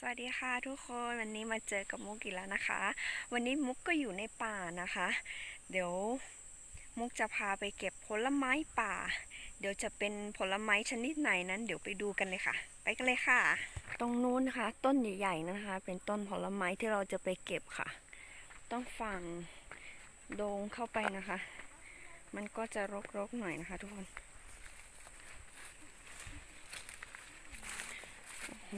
สวัสดีค่ะทุกคนวันนี้มาเจอกับมุกอีกแล้วนะคะ วันนี้มุกก็อยู่ในป่านะคะ เดี๋ยวมุกจะพาไปเก็บผลไม้ป่า เดี๋ยวจะเป็นผลไม้ชนิดไหนนั้น เดี๋ยวไปดูกันเลยค่ะ ไปกันเลยค่ะ ตรงนู้นนะคะ ต้นใหญ่ๆนะคะ เป็นต้นผลไม้ที่เราจะไปเก็บค่ะ ต้องฝั่งโดงเข้าไปนะคะ มันก็จะรกๆหน่อยนะคะ ทุกคนโอ้โห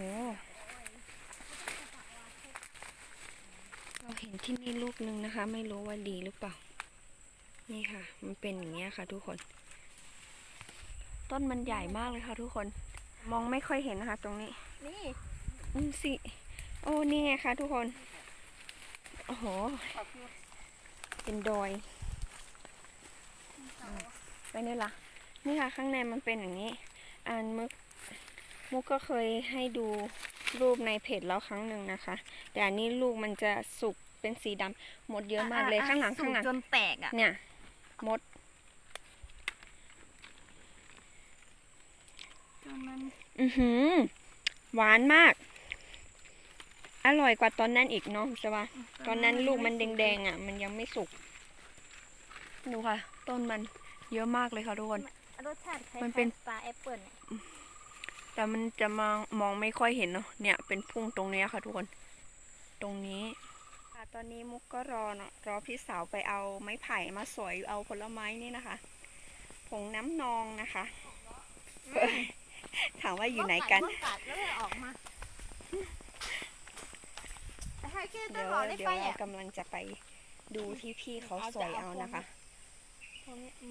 เราเห็นที่นี่ลูกนึงนะคะ ไม่รู้ว่าดีหรือเปล่า นี่ค่ะ มันเป็นอย่างเงี้ยค่ะ ทุกคน ต้นมันใหญ่มากเลยค่ะ ทุกคน มองไม่ค่อยเห็นนะคะ ตรงนี้ นี่อืมสิโอ้นี่ไงคะทุกคน โอ้โห เป็นดอยอ่าไปนี่ละนี่ค่ะ ข้างในมันเป็นอย่างนี้ อันมุกมุกก็เคยให้ดู รูปในเพจแล้วครั้งหนึ่งนะคะ แต่อันนี้ลูกมันจะสุกเป็นสีดำหมดเยอะมากเลยข้างหลังข้างหลังจนแตกอะเนี่ยมดจนมันอือหือ หวานมาก อร่อยกว่าตอนนั้นอีกเนาะใช่ปะตอนนั้นลูกมันแดงๆอะ มันยังไม่สุกดูค่ะ ต้นมันเยอะมากเลยค่ะทุกคนรสชาติคล้ายๆมันเป็นปลาแอปเปิลเนี่ย แต่มันจะมองมองไม่ค่อยเห็นเนาะเนี่ยเป็นพุ่งตรงเนี้ยค่ะทุกคน ตรงนี้ค่ะตอนนี้มุกก็รอเนาะรอพี่สาวไปเอาไม้ไผ่มาสวยเอาผลไม้นี่นะคะ ผงน้ำนองนะคะ ถามว่าอยู่ไหนกันเพิ่งกัดแล้วเลยออกมาแต่ถ้าแค่ต้เดี๋นยวหลอดได้เดี๋ยวไปเราอะกำลังจะไปดูที่พี่เขาสวยเอานะคะ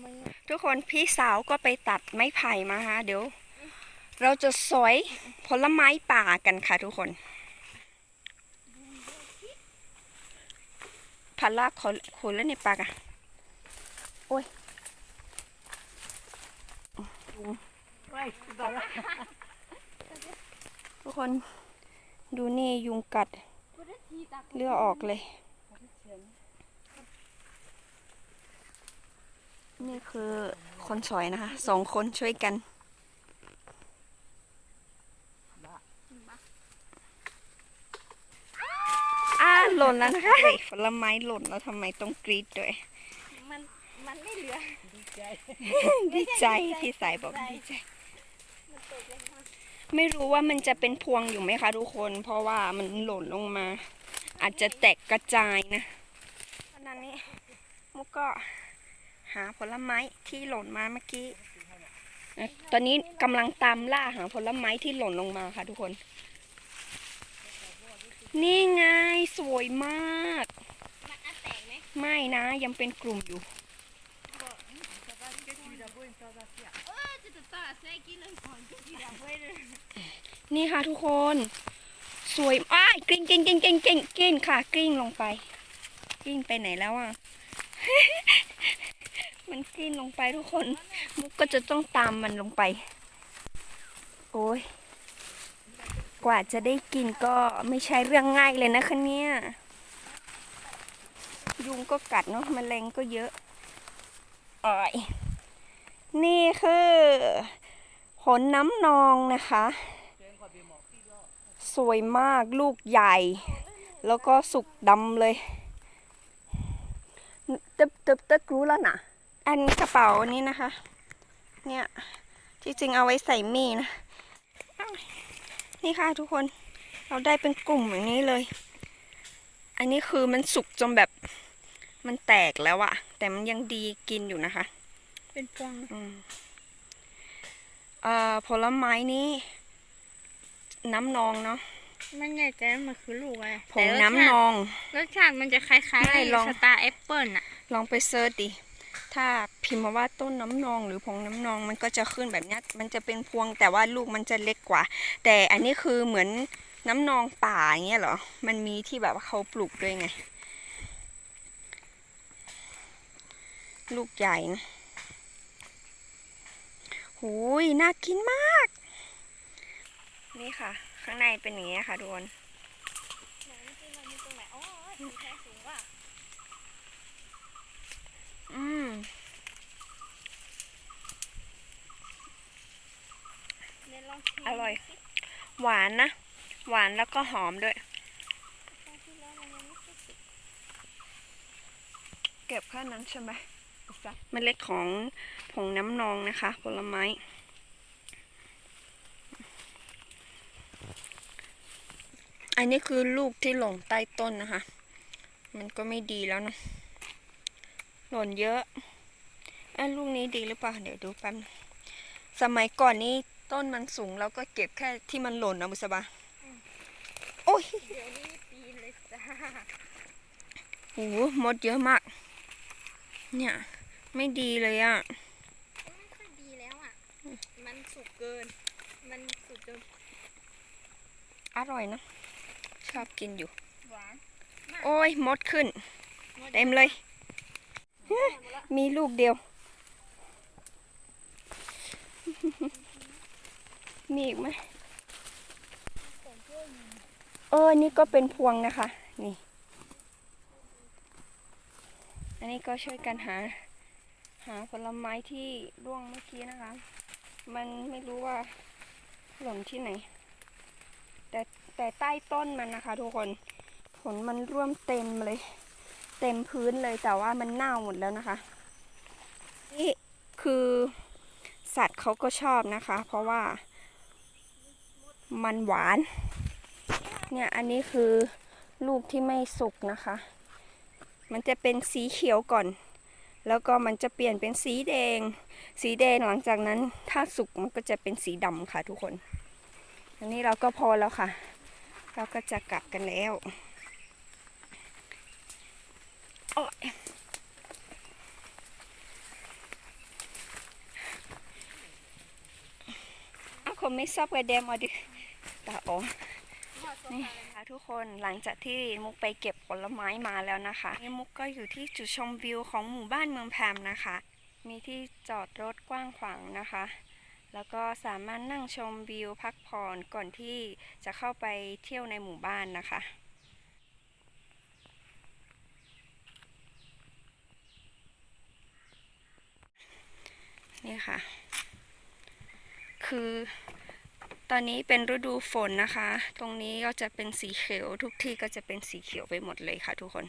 มันทุกคนพี่สาวก็ไปตัดไม้ไผ่มาฮะเดี๋ยว เราจะสอยผลไม้ป่ากันค่ะทุกคนพันลากขอขุนแล้วในปากอะโอ้ยทุกคนดูนี่ยุงกัด เลือดออกเลย นี่คือคนสวยนะคะ สองคนช่วยกัน อ่าห ล่นแล้วนะคะเฮ้ยผลไม้หล่นแล้วทำไมต้องกรีดด้วย มันมันไม่เหลือ ดีใจพี่สายบอกดีใจดีใจมันตกลงมาไม่รู้ว่ามันจะเป็นพวงอยู่ไหมคะทุกคน เพราะว่ามันหล่นลงมา อาจจะแตกกระจายนะตอนนั้นนี้มุกก็หาผลไม้ที่หล่นมาเมื่อกี้นะตอนนี้กำลังตามล่าหาผลไม้ที่หล่นลงมาค่ะทุกคน นี่ไงสวยมากมันอัดแตกไหมไม่นะยังเป็นกลุ่มอยู่ เออจะตัดต่อใส่กินเลยก่อนจะกินเอาไว้เลยนี่ค่ะทุกคน สวยอ้ายกลิ้งกลิ้งกลิ้งกลิ้งกลิ้งกลิ้งค่ะกลิ้งลงไปกลิ้งไปไหนแล้วอะ มันกลิ้งลงไปทุกคน มุกก็จะต้องตามมันลงไป โอ้ย กว่าจะได้กินก็ไม่ใช่เรื่องง่ายเลยนะคะเนี่ย ยุงก็กัดเนาะแมลงก็เยอะอ่อยนี่คือผลน้ำนองนะคะ สวยมากลูกใหญ่ แล้วก็สุกดำเลยตึบตึบตึกรู้แล้วนะอันกระเป๋านี้นะคะ เนี่ย ที่จริงเอาไว้ใส่มีดนะอ้าว นี่ค่ะทุกคนเราได้เป็นกลุ่มอย่างนี้เลย อันนี้คือมันสุกจนแบบมันแตกแล้วอะแต่มันยังดีกินอยู่นะคะ เป็นฟองอืมเอ่อผลไม้นี้น้ำนองเนาะมันใหญ่แต่มันคือลูกอะไรผงน้ำนอง รสชาติมันจะคล้ายไม่ลองๆสตาร์แอปเปิลอะลองไปเซิร์ชดิ ถ้าพิมพ์มาว่าต้นน้ำนองหรือผงน้ำนองมันก็จะขึ้นแบบนี้มันจะเป็นพวงแต่ว่าลูกมันจะเล็กกว่า แต่อันนี้คือเหมือนน้ำนองป่าอย่างเงี้ยเหรอ มันมีที่แบบว่าเขาปลูกด้วยไง ลูกใหญ่นะหูยน่ากินมาก นี่ค่ะ ข้างในเป็นอย่างนี้ยค่ะทุกคนมันคือมันมีตรงไหนอ๋อสีแท้สูงว่ะ อืม เดี๋ยวล อร่อย หวานนะ หวานแล้วก็หอมด้วย เก็บแค่นั้นใช่ไหมเมล็ดของผงน้ำนองนะคะ ผลไม้ อันนี้คือลูกที่หล่นใต้ต้นนะคะ มันก็ไม่ดีแล้วนะหล่นเยอะไอ้ลูกนี้ดีหรือเปล่า เดี๋ยวดูแป๊บนึงสมัยก่อนนี้ ต้นมันสูงแล้วก็เก็บแค่ที่มันหล่นนะบุษบาโอ้ยเดี๋ยวนี้ปีนเลยจ้าโอ้โหมดเยอะมาก เนี่ย ไม่ดีเลยอะ่ะไม่ค่อยดีแล้วอะ มันสุกเกิน มันสุกจนอร่อยนะ ชอบกินอยู่ หวาน โอ้ยมดขึ้นหดเต็มเลยหมดแล้วมีลูกเดียว มีอีกไหมเออ นี่ก็เป็นพวงนะคะ นี่ อันนี้ก็ช่วยกันหา หาผลไม้ที่ร่วงเมื่อกี้นะคะ มันไม่รู้ว่าหล่นที่ไหน แต่แต่ใต้ต้นมันนะคะ ทุกคน ผลมันร่วมเต็มเลย เต็มพื้นเลยแต่ว่ามันเน่าหมดแล้วนะคะ นี่คือสัตว์เขาก็ชอบนะคะ เพราะว่า มันหวาน เนี่ยอันนี้คือลูกที่ไม่สุกนะคะ มันจะเป็นสีเขียวก่อน แล้วก็มันจะเปลี่ยนเป็นสีแดง สีแดงหลังจากนั้น ถ้าสุกมันก็จะเป็นสีดำค่ะทุกคน อันนี้เราก็พอแล้วค่ะ เราก็จะกลับกันแล้วโอ๊ยเอาคนไม่ชอบกระเดมเอาดิ ตาโอนี่ค่ะทุกคนหลังจากที่มุกไปเก็บผลไม้มาแล้วนะคะนี่มุกก็อยู่ที่จุดชมวิวของหมู่บ้านเมืองแพมนะคะ มีที่จอดรถกว้างขวางนะคะ แล้วก็สามารถนั่งชมวิวพักผ่อนก่อนที่จะเข้าไปเที่ยวในหมู่บ้านนะคะนี่ค่ะ คือ ตอนนี้เป็นฤดูฝนนะคะ ตรงนี้ก็จะเป็นสีเขียวทุกที่ก็จะเป็นสีเขียวไปหมดเลยค่ะทุกคน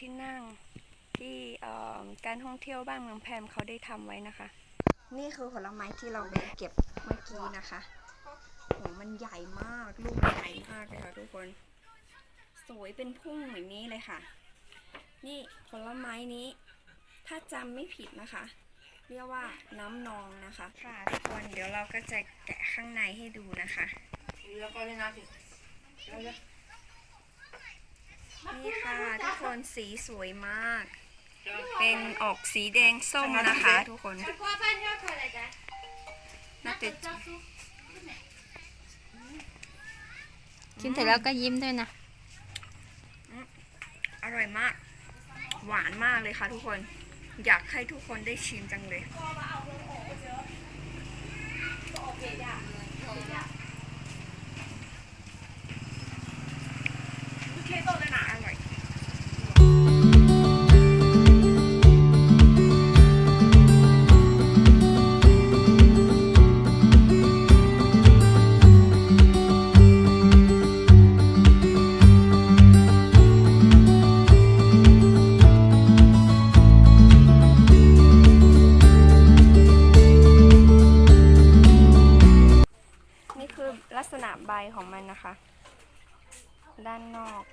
ที่นั่งที่การท่องเที่ยวบ้านเมืองแพมเขาได้ทำไว้นะคะ นี่คือผลไม้ที่เราไปเก็บเมื่อกี้นะคะโหมันใหญ่มาก ลูกใหญ่มากเลยค่ะทุกคน สวยเป็นพุ่งอย่างนี้เลยค่ะ นี่ผลไม้นี้ ถ้าจำไม่ผิดนะคะ เรียกว่าน้ำนองนะคะ ค่ะทุกคนเดี๋ยวเราก็จะแกะข้างในให้ดูนะคะนี่ค่ะทุกคนสีสวยมาก เป็นออกสีแดงส้มนะคะ ทุกคนกว่าบ้านยอดเท่าไหร่จ๊ะน่าจะชิมเสร็จแล้วก็ยิ้มด้วยนะอ ร่อยมาก หวานมากเลยค่ะทุกคน อยากให้ทุกคนได้ชิมจังเลย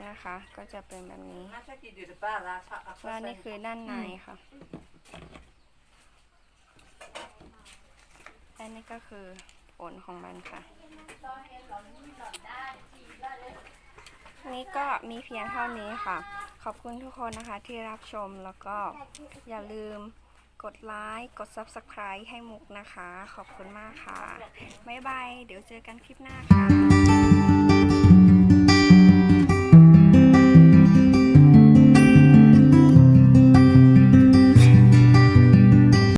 นะคะ ก็จะเป็นแบบนี้แล้วนี่คือด้านในค่ะ และนี่ก็คือผลของมันค่ะ นี่ก็มีเพียงเท่านี้ค่ะ ขอบคุณทุกคนนะคะที่รับชมแล้วก็อย่าลืมกดไลค์กด Subscribe ให้มุกนะคะ ขอบคุณมากค่ะ บ๊ายบาย เดี๋ยวเจอกันคลิปหน้าค่ะ